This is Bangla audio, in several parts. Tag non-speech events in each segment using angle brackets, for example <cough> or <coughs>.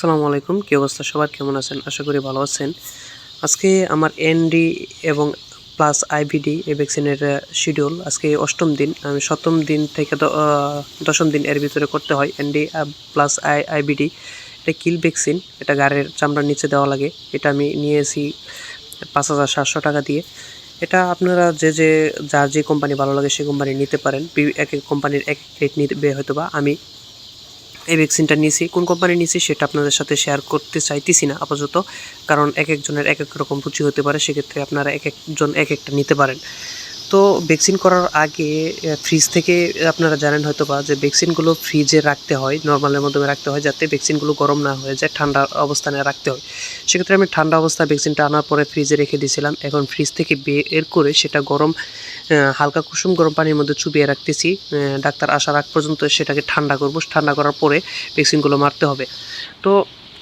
আসসালামু আলাইকুম। কী অবস্থা? সবার কেমন আছেন? আশা করি ভালো আছেন। আজকে আমার এনডি এবং প্লাস আইভিডি এই ভ্যাকসিনের শিডিউল আজকে অষ্টম দিন। আমি সপ্তম দিন থেকে দশম দিন এর ভিতরে করতে হয় এনডি প্লাস আই আইভিডি এটা কিল ভ্যাকসিন, এটা গাড়ির চামড়ার নিচে দেওয়া লাগে। এটা আমি নিয়েছি পাঁচ হাজার সাতশো টাকা দিয়ে। এটা আপনারা যে যে যার যে কোম্পানি ভালো লাগে সেই কোম্পানি নিতে পারেন। এক এক কোম্পানির এক রেট নিতে হয়তো বা আমি এই ভ্যাকসিনটা নিয়েছি, কোন কোম্পানি নিয়েছি সেটা আপনাদের সাথে শেয়ার করতে চাইতেছি না আপাতত, কারণ এক একজনের এক এক রকম রুচি হতে পারে, সেক্ষেত্রে আপনারা এক একজন এক একটা নিতে পারেন। তো ভ্যাকসিন করার আগে ফ্রিজ থেকে আপনারা জানেন হয়তো বা যে ভ্যাকসিনগুলো ফ্রিজে রাখতে হয় নর্মালের মাধ্যমে রাখতে হয় যাতে ভ্যাকসিনগুলো গরম না হয়ে যায়, ঠান্ডা অবস্থানে রাখতে হয়। সেক্ষেত্রে আমি ঠান্ডা অবস্থায় ভ্যাকসিনটা আনার পরে ফ্রিজে রেখে দিয়েছিলাম। এখন ফ্রিজ থেকে বের করে সেটা গরম হালকা কুসুম গরম পানির মধ্যে চুবিয়ে রাখতেছি। ডাক্তার আসার আগ পর্যন্ত সেটাকে ঠান্ডা করব। ঠান্ডা করার পরে ভ্যাকসিনগুলো মারতে হবে। তো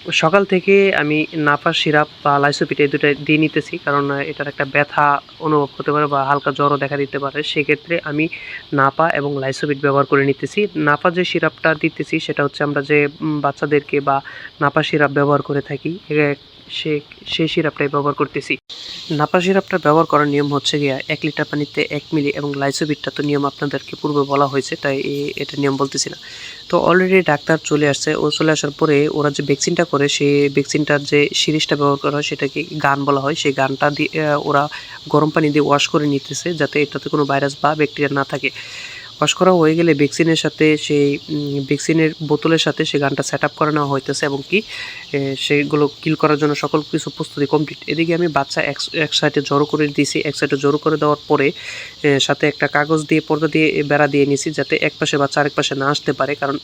সকাল থেকে আমি নাফা সিরাপ বা লাইসোপিট এই দুটো দিয়ে নিতেছি। কারণ এটার একটা ব্যথা অনুভব হতে পারে বা হালকা জ্বরও দেখা দিতে পারে। সেক্ষেত্রে আমি নাপা এবং লাইসোপিট ব্যবহার করে নিতেছি। নাপা যে সিরাপটা দিতেছি, সেটা হচ্ছে আমরা যে বাচ্চাদেরকে বা নাপা সিরাপ ব্যবহার করে থাকি সে সেই সিরাপটাই ব্যবহার করতেছি। নাপা সিরাপটা ব্যবহার করার নিয়ম হচ্ছে গিয়া, এক লিটার পানিতে এক মিলি এবং লাইসোবিটটা তো নিয়ম আপনাদেরকে পূর্বে বলা হয়েছে, তাই এটা নিয়ম বলতেছি না। তো অলরেডি ডাক্তার চলে আসছে, ও চলে আসার পরে ওরা যে ভ্যাকসিনটা করে সেই ভ্যাকসিনটার যে সিরিজটা ব্যবহার করা হয়, সেটাকে গান বলা হয়। সেই গানটা দিয়ে ওরা গরম পানি দিয়ে ওয়াশ করে নিতেছে, যাতে এটাতে কোনো ভাইরাস বা ব্যাকটেরিয়া না থাকে। ওয়াশ করা হয়ে গেলে ভ্যাকসিনের সাথে সেই ভ্যাকসিনের বোতলের সাথে সেই গানটা সেট আপ করে নেওয়া হইতেছে এবং কি সেগুলো কিল করার জন্য সকল কিছু প্রস্তুতি কমপ্লিট এদিকে আমি বাচ্চা এক এক সাইডে জড়ো করে দিয়েছি এক সাইডে জড়ো করে দেওয়ার পরে সাথে একটা কাগজ দিয়ে, পর্দা দিয়ে বেড়া দিয়ে নিয়েছি যাতে এক পাশে বাচ্চা আরেক পাশে না আসতে পারে। কারণ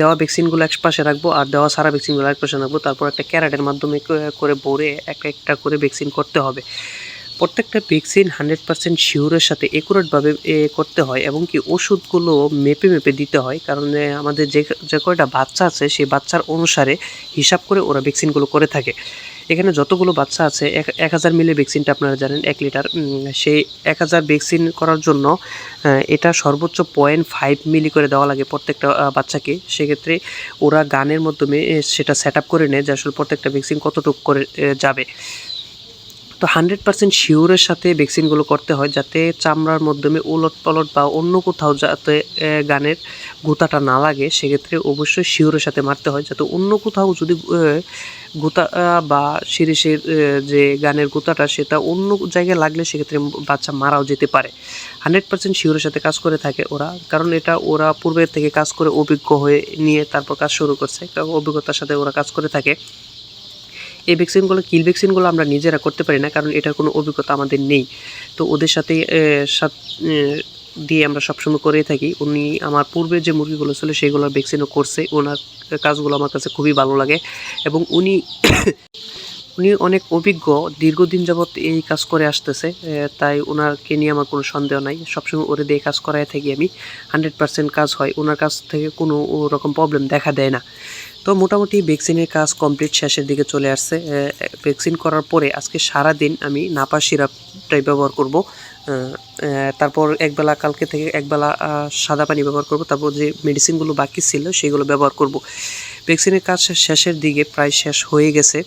দেওয়া ভ্যাকসিনগুলো এক পাশে রাখব আর দেওয়া সারা ভ্যাকসিনগুলো এক পাশে রাখব। তারপর একটা ক্যারাটের মাধ্যমে করে ভরে এক একটা করে ভ্যাকসিন করতে হবে। প্রত্যেকটা ভ্যাকসিন হান্ড্রেড পার্সেন্ট শিওরের সাথে একুরেটভাবে করতে হয় এবং কি ওষুধগুলো মেপে মেপে দিতে হয়। কারণ আমাদের যে যে কয়টা বাচ্চা আছে, সেই বাচ্চার অনুসারে হিসাব করে ওরা ভ্যাকসিনগুলো করে থাকে। এখানে যতগুলো বাচ্চা আছে, এক হাজার মিলে ভ্যাকসিনটা আপনারা জানেন, এক লিটার। সেই এক হাজার ভ্যাকসিন করার জন্য এটা সর্বোচ্চ পয়েন্ট ফাইভ মিলি করে দেওয়া লাগে প্রত্যেকটা বাচ্চাকে। সেক্ষেত্রে ওরা গানের মাধ্যমে সেটা সেট করে নেয় যে আসলে প্রত্যেকটা ভ্যাকসিন কতটুকু করে যাবে। তো হান্ড্রেড পার্সেন্ট শিওরের সাথে ভ্যাকসিনগুলো করতে হয় যাতে চামড়ার মাধ্যমে উলট পলট বা অন্য কোথাও যাতে গানের গুতাটা না লাগে, সেক্ষেত্রে অবশ্যই শিওরের সাথে মারতে হয়। যাতে অন্য কোথাও যদি গুতা বা শিরিষের যে গানের গুতাটা সেটা অন্য জায়গায় লাগলে সেক্ষেত্রে বাচ্চা মারাও যেতে পারে। হান্ড্রেড পার্সেন্ট শিওরের সাথে কাজ করে থাকে ওরা। কারণ এটা ওরা পূর্বের থেকে কাজ করে অভিজ্ঞ হয়ে নিয়ে তারপর কাজ শুরু করছে। অভিজ্ঞতার সাথে ওরা কাজ করে থাকে। এই ভ্যাকসিনগুলো কিল ভ্যাকসিনগুলো আমরা নিজেরা করতে পারি না, কারণ এটার কোনো অভিজ্ঞতা আমাদের নেই। তো ওদের সাথে দিয়ে আমরা সবসময় করেই থাকি। উনি আমার পূর্বে যে মুরগিগুলো ছিল, সেগুলোর ভ্যাকসিনও করছে। ওনার কাজগুলো আমার কাছে খুবই ভালো লাগে। এবং উনি <coughs> উনি অনেক অভিজ্ঞ, দীর্ঘদিন যাবৎ এই কাজ করে আসতেছে। তাই ওনারকে নিয়ে আমার কোনো সন্দেহ নাই। সবসময় ওরে দিয়ে কাজ করায় থাকি আমি। হান্ড্রেড পার্সেন্ট কাজ হয়। ওনার কাছ থেকে কোনো রকম প্রবলেম দেখা দেয় না। তো মোটামুটি ভ্যাকসিনের কাজ কমপ্লিট শেষের দিকে চলে আসছে। ভ্যাকসিন করার পরে আজকে সারা দিন আমি নাপা সিরাপটাই ব্যবহার করব। তারপর একবেলা কালকে থেকে একবেলা সাদা পানি ব্যবহার করব। তারপর যে মেডিসিনগুলো বাকি ছিল সেগুলো ব্যবহার করব। ভ্যাকসিনের কাজ শেষের দিকে প্রায় শেষ হয়ে গেছে।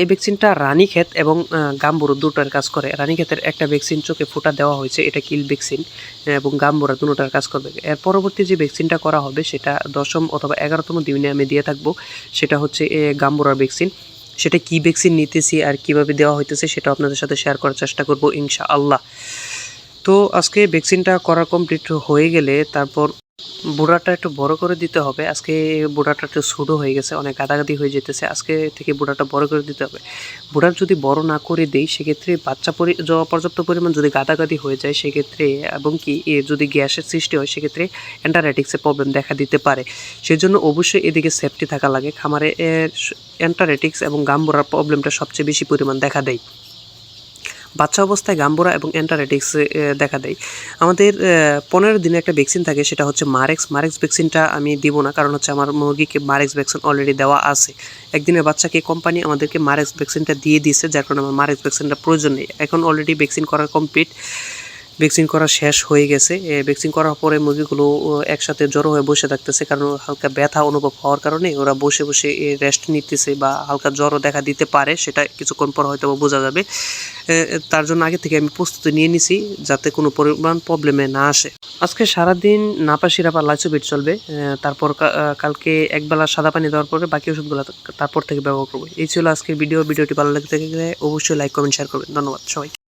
এই ভ্যাকসিনটা রানীক্ষেত এবং গাম্বুরু দুটোর কাজ করে। রানীক্ষেতের একটা ভ্যাকসিন চোখে ফোঁটা দেওয়া হয়েছে, এটা কিল ভ্যাকসিন, এবং গাম্বুরা দুটোটার কাজ করবে। এর পরবর্তী যে ভ্যাকসিনটা করা হবে, সেটা দশম অথবা এগারোতম দিনে আমি দিয়ে থাকব। সেটা হচ্ছে গাম্বুরার ভ্যাকসিন। সেটা কি ভ্যাকসিন নিতেছি আর কীভাবে দেওয়া হইতেছে, সেটা আপনাদের সাথে শেয়ার করার চেষ্টা করব ইনশা আল্লাহ তো আজকে ভ্যাকসিনটা করা কমপ্লিট হয়ে গেলে, তারপর বুড়াটা একটু বড় করে দিতে হবে। আজকে বুড়াটা একটু ছোটো হয়ে গেছে, অনেক গাদাগাদি হয়ে যেতেছে। আজকে থেকে বুড়াটা বড় করে দিতে হবে। বুড়ার যদি বড় না করে দেই, সেক্ষেত্রে বাচ্চা পরি পর্যাপ্ত পরিমাণ যদি গাদাগাদি হয়ে যায়, সেক্ষেত্রে এবং কি যদি গ্যাসের সৃষ্টি হয়, সেক্ষেত্রে অ্যান্টারাইটিক্সের প্রবলেম দেখা দিতে পারে। সেজন্য অবশ্যই এদিকে সেফটি থাকা লাগে। খামারে অ্যান্টারাইটিক্স এবং গাম্বুরার প্রবলেমটা সবচেয়ে বেশি পরিমাণ দেখা দেয়। বাচ্চা অবস্থায় গাম্বোরা এবং অ্যান্টারাইটিক্স দেখা দেয়। আমাদের পনেরো দিনে একটা ভ্যাকসিন থাকে, সেটা হচ্ছে মারেক্স। মারেক্স ভ্যাকসিনটা আমি দিব না, কারণ হচ্ছে আমার মুরগিকে মারেক্স ভ্যাকসিন অলরেডি দেওয়া আছে। একদিনের বাচ্চাকে কোম্পানি আমাদেরকে মারেক্স ভ্যাকসিনটা দিয়ে দিয়েছে, যার কারণে আমার মারেক্স ভ্যাকসিনটা প্রয়োজন নেই। এখন অলরেডি ভ্যাকসিন করা কমপ্লিট ভ্যাকসিন করা শেষ হয়ে গেছে। ভ্যাকসিন করার পরে মুরগিগুলো একসাথে জড়ো হয়ে বসে থাকতেছে কারণ হালকা ব্যথা অনুভব হওয়ার কারণে ওরা বসে বসে রেস্ট নিতেছে বা হালকা জ্বরও দেখা দিতে পারে, সেটা কিছুক্ষণ পর হয়তো বা বোঝা যাবে। তার জন্য আগে থেকে আমি প্রস্তুতি নিয়ে নিছি যাতে কোনো পরিমাণ প্রবলেমে না আসে। আজকে সারাদিন নাপা, সিরাপ আর লাইসোবিট চলবে। তারপর কালকে একবেলা সাদা পানি দেওয়ার পরে বাকি ওষুধগুলো তারপর থেকে ব্যবহার করব। এই ছিল আজকের ভিডিও ভিডিওটি ভালো লাগতে গেলে অবশ্যই লাইক কমেন্ট শেয়ার করবেন। ধন্যবাদ সবাই